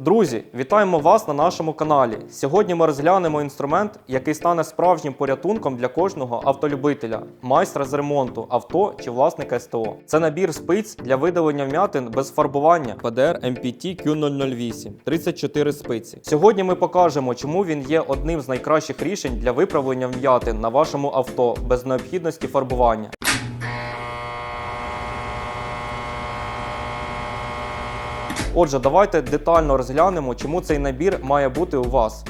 Друзі, вітаємо вас на нашому каналі. Сьогодні ми розглянемо інструмент, який стане справжнім порятунком для кожного автолюбителя, майстра з ремонту авто чи власника СТО. Це набір спиць для видалення вм'ятин без фарбування PDR MPT Q008 34 спиці. Сьогодні ми покажемо, чому він є одним з найкращих рішень для виправлення вм'ятин на вашому авто без необхідності фарбування. Отже, давайте детально розглянемо, чому цей набір має бути у вас.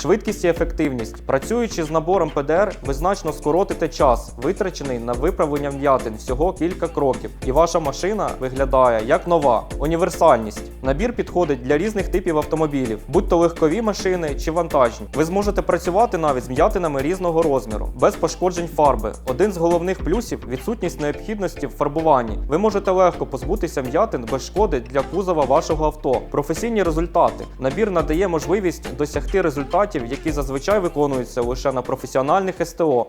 Швидкість і ефективність. Працюючи з набором ПДР, ви значно скоротите час, витрачений на виправлення вм'ятин всього кілька кроків, і ваша машина виглядає як нова. Універсальність. Набір підходить для різних типів автомобілів, будь то легкові машини чи вантажні. Ви зможете працювати навіть з м'ятинами різного розміру, без пошкоджень фарби. Один з головних плюсів відсутність необхідності в фарбуванні. Ви можете легко позбутися м'ятин без шкоди для кузова вашого авто. Професійні результати. Набір надає можливість досягти результатів, які зазвичай виконуються лише на професіональних СТО.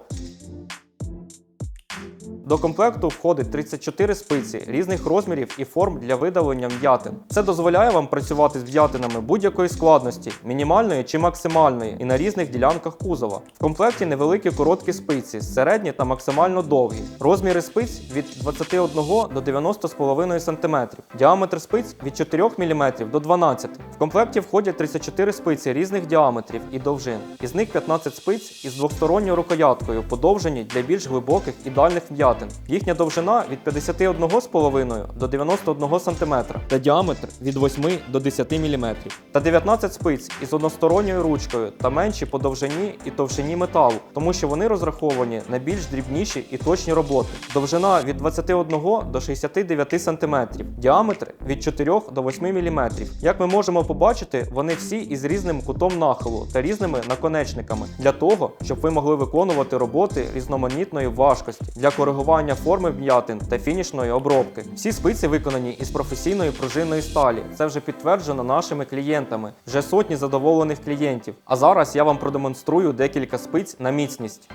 До комплекту входить 34 спиці різних розмірів і форм для видалення м'ятин. Це дозволяє вам працювати з м'ятинами будь-якої складності, мінімальної чи максимальної, і на різних ділянках кузова. В комплекті невеликі короткі спиці, середні та максимально довгі. Розміри спиць від 21 до 90,5 см. Діаметр спиць від 4 мм до 12 В комплекті входять 34 спиці різних діаметрів і довжин. Із них 15 спиць із двосторонньою рукояткою, подовжені для більш глибоких і дальних м'ятин. Їхня довжина від 51,5 до 91 см та діаметр від 8 до 10 мм. Та 19 спиць із односторонньою ручкою та менші по довжині і товщині металу, тому що вони розраховані на більш дрібніші і точні роботи. Довжина від 21 до 69 см, діаметр від 4 до 8 мм. Як ми можемо побачити, вони всі із різним кутом нахилу та різними наконечниками для того, щоб ви могли виконувати роботи різноманітної важкості для коригування форми вм'ятин та фінішної обробки. Всі спиці виконані із професійної пружинної сталі. Це вже підтверджено нашими клієнтами, вже сотні задоволених клієнтів. А зараз я вам продемонструю декілька спиць на міцність.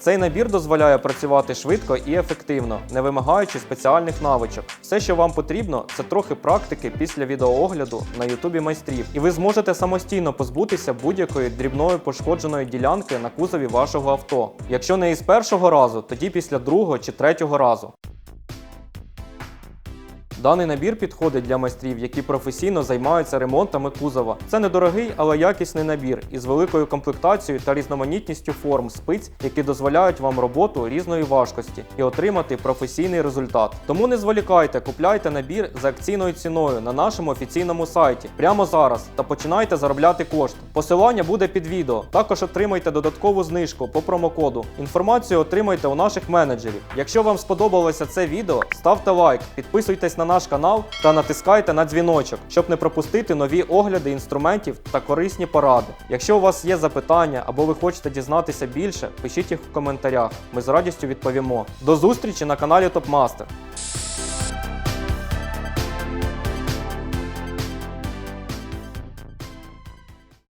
Цей набір дозволяє працювати швидко і ефективно, не вимагаючи спеціальних навичок. Все, що вам потрібно, це трохи практики після відеоогляду на ютубі майстрів, і ви зможете самостійно позбутися будь-якої дрібної пошкодженої ділянки на кузові вашого авто. Якщо не із першого разу, тоді після другого чи третього разу. Даний набір підходить для майстрів, які професійно займаються ремонтами кузова. Це недорогий, але якісний набір із великою комплектацією та різноманітністю форм спиць, які дозволяють вам роботу різної важкості і отримати професійний результат. Тому не зволікайте, купляйте набір за акційною ціною на нашому офіційному сайті прямо зараз та починайте заробляти кошти. Посилання буде під відео. Також отримайте додаткову знижку по промокоду. Інформацію отримайте у наших менеджерів. Якщо вам сподобалося це відео, ставте лайк, підписуйтесь на наш канал та натискайте на дзвіночок, щоб не пропустити нові огляди інструментів та корисні поради. Якщо у вас є запитання або ви хочете дізнатися більше, пишіть їх в коментарях. Ми з радістю відповімо. До зустрічі на каналі Топмастер.